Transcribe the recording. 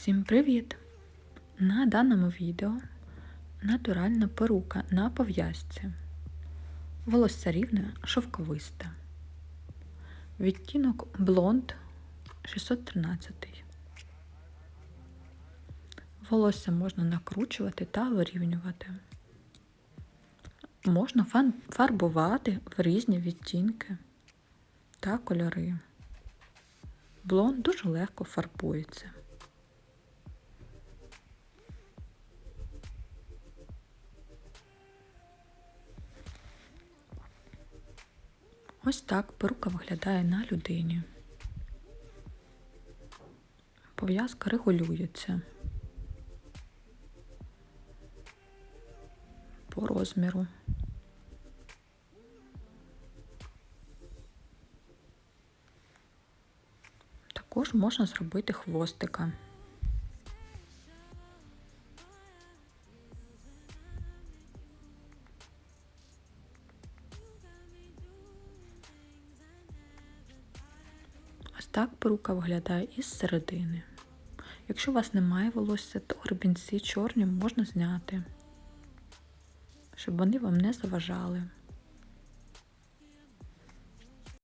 Всім привіт! На даному відео натуральна перука на пов'язці. Волосся рівне шовковисте. Відтінок блонд 613. Волосся можна накручувати та вирівнювати. Можна фарбувати в різні відтінки та кольори. Блонд дуже легко фарбується. Ось так перука виглядає на людині. Пов'язка регулюється по розміру. Також можна зробити хвостика. Так перука виглядає із середини. Якщо у вас немає волосся, то гребінці чорні можна зняти, щоб вони вам не заважали.